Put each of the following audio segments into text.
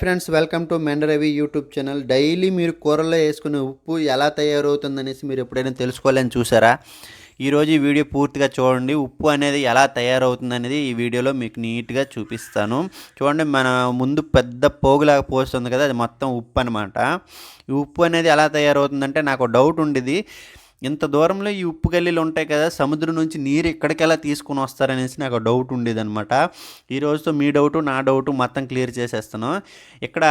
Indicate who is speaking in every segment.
Speaker 1: Friends welcome to మెండరవి YouTube channel. Daily మీరు కూరల్లో వేసుకునే ఉప్పు ఎలా తయారవుతుందనేసి మీరు ఎప్పుడైనా తెలుసుకోవాలని చూసారా? ఈరోజు ఈ వీడియో పూర్తిగా చూడండి. ఉప్పు అనేది ఎలా తయారవుతుంది అనేది ఈ వీడియోలో మీకు నీట్గా చూపిస్తాను. చూడండి మన ముందు పెద్ద పోగులాగా పోస్తుంది కదా అది మొత్తం ఉప్పు అనమాట ఈ ఉప్పు అనేది ఎలా తయారవుతుందంటే నాకు డౌట్ ఉండేది. ఇంత దూరంలో ఈ ఉప్పు గల్లీలు ఉంటాయి కదా సముద్రం నుంచి నీరు ఎక్కడికెలా తీసుకుని వస్తారనేసి నాకు డౌట్ ఉండేదనమాట ఈ రోజుతో మీ డౌట్ నా డౌట్ మొత్తం క్లియర్ చేసేస్తాను. ఇక్కడ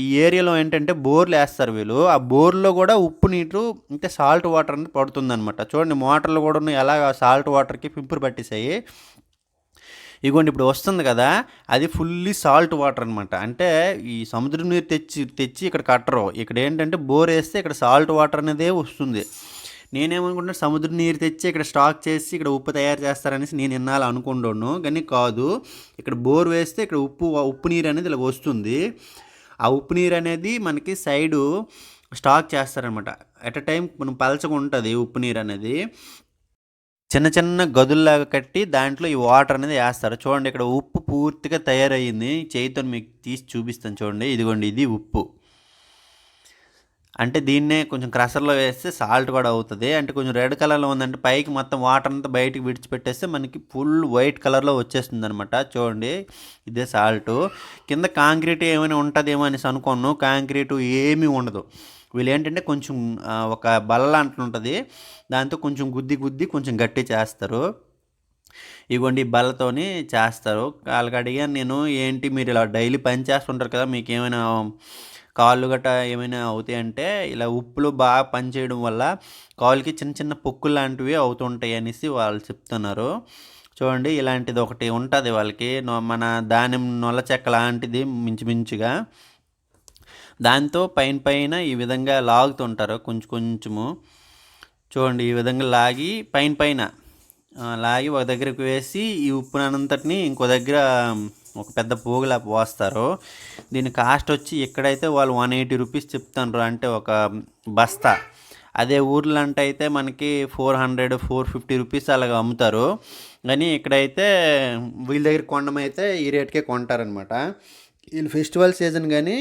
Speaker 1: ఈ ఏరియాలో ఏంటంటే బోర్లు వేస్తారు వీళ్ళు. ఆ బోర్లో కూడా ఉప్పు నీరు అంటే సాల్ట్ వాటర్ అనేది పడుతుందన్నమాట. చూడండి మోటార్లు కూడా ఎలా సాల్ట్ వాటర్కి పింపురు పట్టేసాయి ఇగోండి ఇప్పుడు వస్తుంది కదా అది ఫుల్లీ సాల్ట్ వాటర్ అనమాట అంటే ఈ సముద్రం నీరు తెచ్చి తెచ్చి ఇక్కడ కట్టరు. ఇక్కడ ఏంటంటే బోర్ వేస్తే ఇక్కడ సాల్ట్ వాటర్ అనేదే వస్తుంది. నేనేమనుకుంటున్నా సముద్రం నీరు తెచ్చి ఇక్కడ స్టాక్ చేసి ఇక్కడ ఉప్పు తయారు చేస్తారనేసి నేను వినాలి అనుకుంటున్నాను. కానీ కాదు ఇక్కడ బోర్ వేస్తే ఇక్కడ ఉప్పు ఉప్పు నీరు అనేది ఇలా వస్తుంది. ఆ ఉప్పు నీరు అనేది మనకి సైడు స్టాక్ చేస్తారనమాట. ఎట్ అ టైం మనం పలచగా ఉంటుంది ఉప్పు నీరు అనేది. చిన్న చిన్న గదుల్లాగా కట్టి దాంట్లో ఈ వాటర్ అనేది వేస్తారు. చూడండి ఇక్కడ ఉప్పు పూర్తిగా తయారయ్యింది చేతితో మీకు తీసి చూపిస్తాను చూడండి. ఇదిగోండి ఇది ఉప్పు. అంటే దీన్నే కొంచెం క్రషర్లో వేస్తే సాల్ట్ కూడా అవుతుంది. అంటే కొంచెం రెడ్ కలర్లో ఉందంటే పైకి మొత్తం వాటర్ అంతా బయటికి విడిచిపెట్టేస్తే మనకి ఫుల్ వైట్ కలర్లో వచ్చేస్తుంది అనమాట చూడండి ఇదే సాల్ట్. కింద కాంక్రీట్ ఏమైనా ఉంటుందేమో అనేసి అనుకోను. కాంక్రీటు ఏమీ ఉండదు. వీళ్ళు ఏంటంటే కొంచెం ఒక బల్ల అంటుంటుంది దాంతో కొంచెం గుద్ది గుద్ది కొంచెం గట్టి చేస్తారు. ఇగోండి బల్లతోని చేస్తారు. వాళ్ళకి అడిగాను నేను ఏంటి మీరు ఇలా డైలీ పని చేస్తుంటారు కదా మీకు ఏమైనా కాళ్ళు గట్ట ఏమైనా అవుతాయి అంటే ఇలా ఉప్పులు బాగా పనిచేయడం వల్ల కాళ్ళకి చిన్న చిన్న పొక్కులు లాంటివి అవుతుంటాయి అనేసి వాళ్ళు చెప్తున్నారు. చూడండి ఇలాంటిది ఒకటి ఉంటుంది వాళ్ళకి. మన దానిమ్మ నొల్ల చెక్క లాంటిది మించుమించుగా దాంతో పైన పైన ఈ విధంగా లాగుతుంటారు కొంచెం కొంచెము. చూడండి ఈ విధంగా లాగి పైన పైన లాగి ఒక దగ్గరకు వేసి ఈ ఉప్పునంతటిని ఇంకో దగ్గర ఒక పెద్ద పోగులా పోస్తారు. దీని కాస్ట్ వచ్చి ఎక్కడైతే వాళ్ళు వన్ ఎయిటీ రూపీస్ చెప్తారు అంటే ఒక బస్తా. అదే ఊర్లో అంటే అయితే మనకి four hundred four fifty rupees అలాగ అమ్ముతారు. కానీ ఇక్కడైతే వీళ్ళ దగ్గర కొండమైతే ఈ రేట్కే కొంటారనమాట వీళ్ళు ఫెస్టివల్ సీజన్ కానీ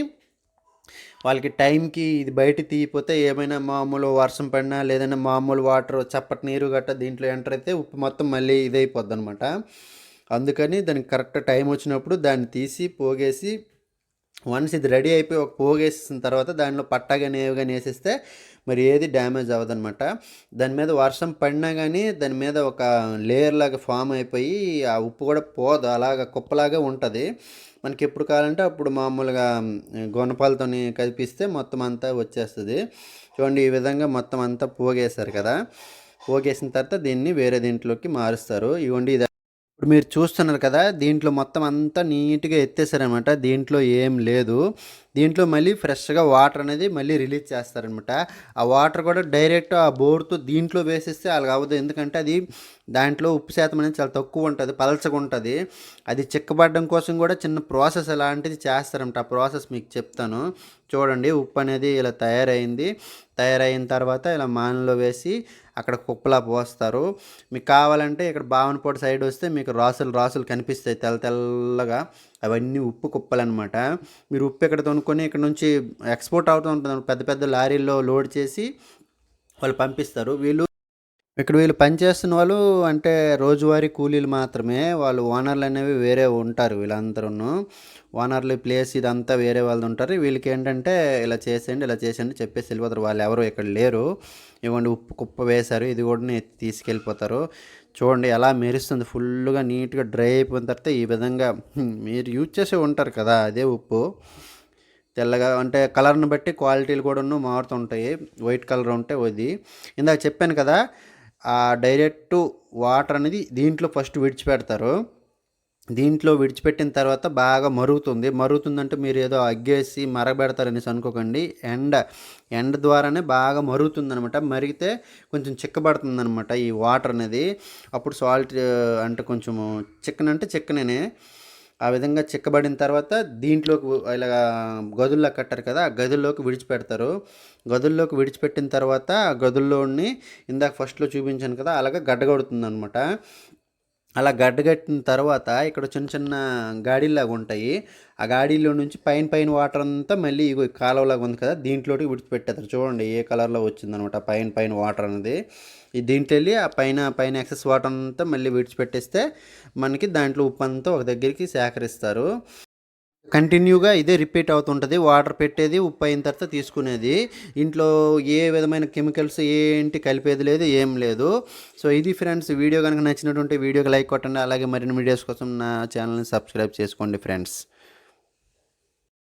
Speaker 1: వాళ్ళకి టైంకి ఇది బయట తీయపోతే ఏమైనా మామూలు వర్షం పడినా లేదైనా మామూలు వాటర్ చప్పటి నీరు గట్ట దీంట్లో ఎంటర్ అయితే ఉప్పు మొత్తం మళ్ళీ ఇదైపోద్ది అనమాట అందుకని దానికి కరెక్ట్ టైం వచ్చినప్పుడు దాన్ని తీసి పోగేసి వన్స్ ఇది రెడీ అయిపోయి ఒక పోగేసిన తర్వాత దానిలో పట్టా కానీ ఏవి కానీ వేసేస్తే మరి ఏది డ్యామేజ్ అవ్వదనమాట దాని మీద వర్షం పడినా కానీ దాని మీద ఒక లేయర్ లాగా ఫామ్ అయిపోయి ఆ ఉప్పు కూడా పోదు. అలాగ కుప్పలాగా ఉంటుంది. మనకి ఎప్పుడు కావాలంటే అప్పుడు మామూలుగా గొనపాలతో కదిపిస్తే మొత్తం అంతా వచ్చేస్తుంది. చూడండి ఈ విధంగా మొత్తం అంతా పోగేశారు కదా. పోగేసిన తర్వాత దీన్ని వేరే దీంట్లోకి మారుస్తారు. ఇవ్వండి ఇది ఇప్పుడు మీరు చూస్తున్నారు కదా దీంట్లో మొత్తం అంతా నీట్గా ఎత్తేసారనమాట దీంట్లో ఏం లేదు. దీంట్లో మళ్ళీ ఫ్రెష్గా వాటర్ అనేది మళ్ళీ రిలీజ్ చేస్తారనమాట. ఆ వాటర్ కూడా డైరెక్ట్ ఆ బోర్తో దీంట్లో వేసేస్తే అలాగ అవ్వదు ఎందుకంటే అది దాంట్లో ఉప్పు శాతం అనేది చాలా తక్కువ ఉంటుంది పలచగా ఉంటుంది. అది చిక్కబడడం కోసం కూడా చిన్న ప్రాసెస్ అలాంటిది చేస్తారంట ఆ ప్రాసెస్ మీకు చెప్తాను. చూడండి ఉప్పు అనేది ఇలా తయారైంది. తయారైన తర్వాత ఇలా మానలో వేసి అక్కడ కుప్పలా పోస్తారు. మీకు కావాలంటే ఇక్కడ బావనపూట సైడ్ వస్తే మీకు రాసులు రాసులు కనిపిస్తాయి తెల్ల తెల్లగా. అవన్నీ ఉప్పు కుప్పలన్నమాట. మీరు ఉప్పు ఇక్కడ కొనుక్కొని ఇక్కడ నుంచి ఎక్స్పోర్ట్ అవుతూ ఉంటుంది పెద్ద పెద్ద లారీల్లో లోడ్ చేసి వాళ్ళు పంపిస్తారు. వీళ్ళు ఇక్కడ వీళ్ళు పనిచేస్తున్న వాళ్ళు అంటే రోజువారీ కూలీలు మాత్రమే. వాళ్ళు ఓనర్లు అనేవి వేరే ఉంటారు వీళ్ళందరూ ఓనర్లు ప్లేస్ ఇదంతా వేరే వాళ్ళు ఉంటారు. వీళ్ళకి ఏంటంటే ఇలా చేసేయండి ఇలా చేసేయండి చెప్పేసి వెళ్ళిపోతారు. వాళ్ళు ఎవరు ఇక్కడ లేరు. ఇవ్వండి ఉప్పు కుప్ప వేశారు. ఇది కూడా తీసుకెళ్ళిపోతారు. చూడండి ఎలా మెరుస్తుంది. ఫుల్గా నీట్గా డ్రై అయిపోయిన తర్వాత ఈ విధంగా మీరు యూజ్ చేసే ఉంటారు కదా అదే ఉప్పు. తెల్లగా అంటే కలర్ని బట్టి క్వాలిటీలు కూడా మారుతుంటాయి. వైట్ కలర్ ఉంటే అది. ఇందాక చెప్పాను కదా ఆ డైరెక్ట్ వాటర్ అనేది దీంట్లో ఫస్ట్ విడిచిపెడతారు. దీంట్లో విడిచిపెట్టిన తర్వాత బాగా మరుగుతుంది. మరుగుతుందంటే మీరు ఏదో అగ్గేసి మరగబెడతారనేసి అనుకోకండి. ఎండ ఎండ ద్వారానే బాగా మరుగుతుందనమాట. మరిగితే కొంచెం చిక్కబడుతుందనమాట ఈ వాటర్ అనేది. అప్పుడు సాల్ట్ అంటే కొంచెం చికెన్ అంటే ఆ విధంగా చిక్కబడిన తర్వాత దీంట్లోకి ఇలా గదుల్లో కట్టారు కదా ఆ గదుల్లోకి విడిచిపెడతారు. గదుల్లోకి విడిచిపెట్టిన తర్వాత ఆ గదుల్లోని ఇందాక ఫస్ట్లో చూపించాను కదా అలాగే గడ్డగడుతుంది అనమాట అలా గడ్డగట్టిన తర్వాత ఇక్కడ చిన్న చిన్న గాడీలాగా ఉంటాయి. ఆ గాడీలో నుంచి పైన పైన వాటర్ అంతా మళ్ళీ ఇగో కాలువలాగా ఉంది కదా దీంట్లోకి విడిచిపెట్టేస్తారు. చూడండి ఏ కలర్లో వచ్చిందనమాట పైన పైన వాటర్ అనేది. ఈ దీంట్లో వెళ్ళి ఆ పైన పైన ఎక్సెస్ వాటర్ అంతా మళ్ళీ విడిచిపెట్టేస్తే మనకి దాంట్లో ఉప్పు అంతా ఒక దగ్గరికి సేకరిస్తారు. కంటిన్యూగా ఇదే రిపీట్ అవుతుంటుంది. వాటర్ పెట్టేది ఉప్పు అయిన తర్వాత తీసుకునేది. ఇంట్లో ఏ విధమైన కెమికల్స్ ఏంటి కలిపేది లేదు ఏం లేదు. సో ఇది ఫ్రెండ్స్ వీడియో కనుక నచ్చినటువంటి వీడియోకి లైక్ కొట్టండి. అలాగే మరిన్ని వీడియోస్ కోసం నా ఛానల్ని సబ్స్క్రైబ్ చేసుకోండి ఫ్రెండ్స్.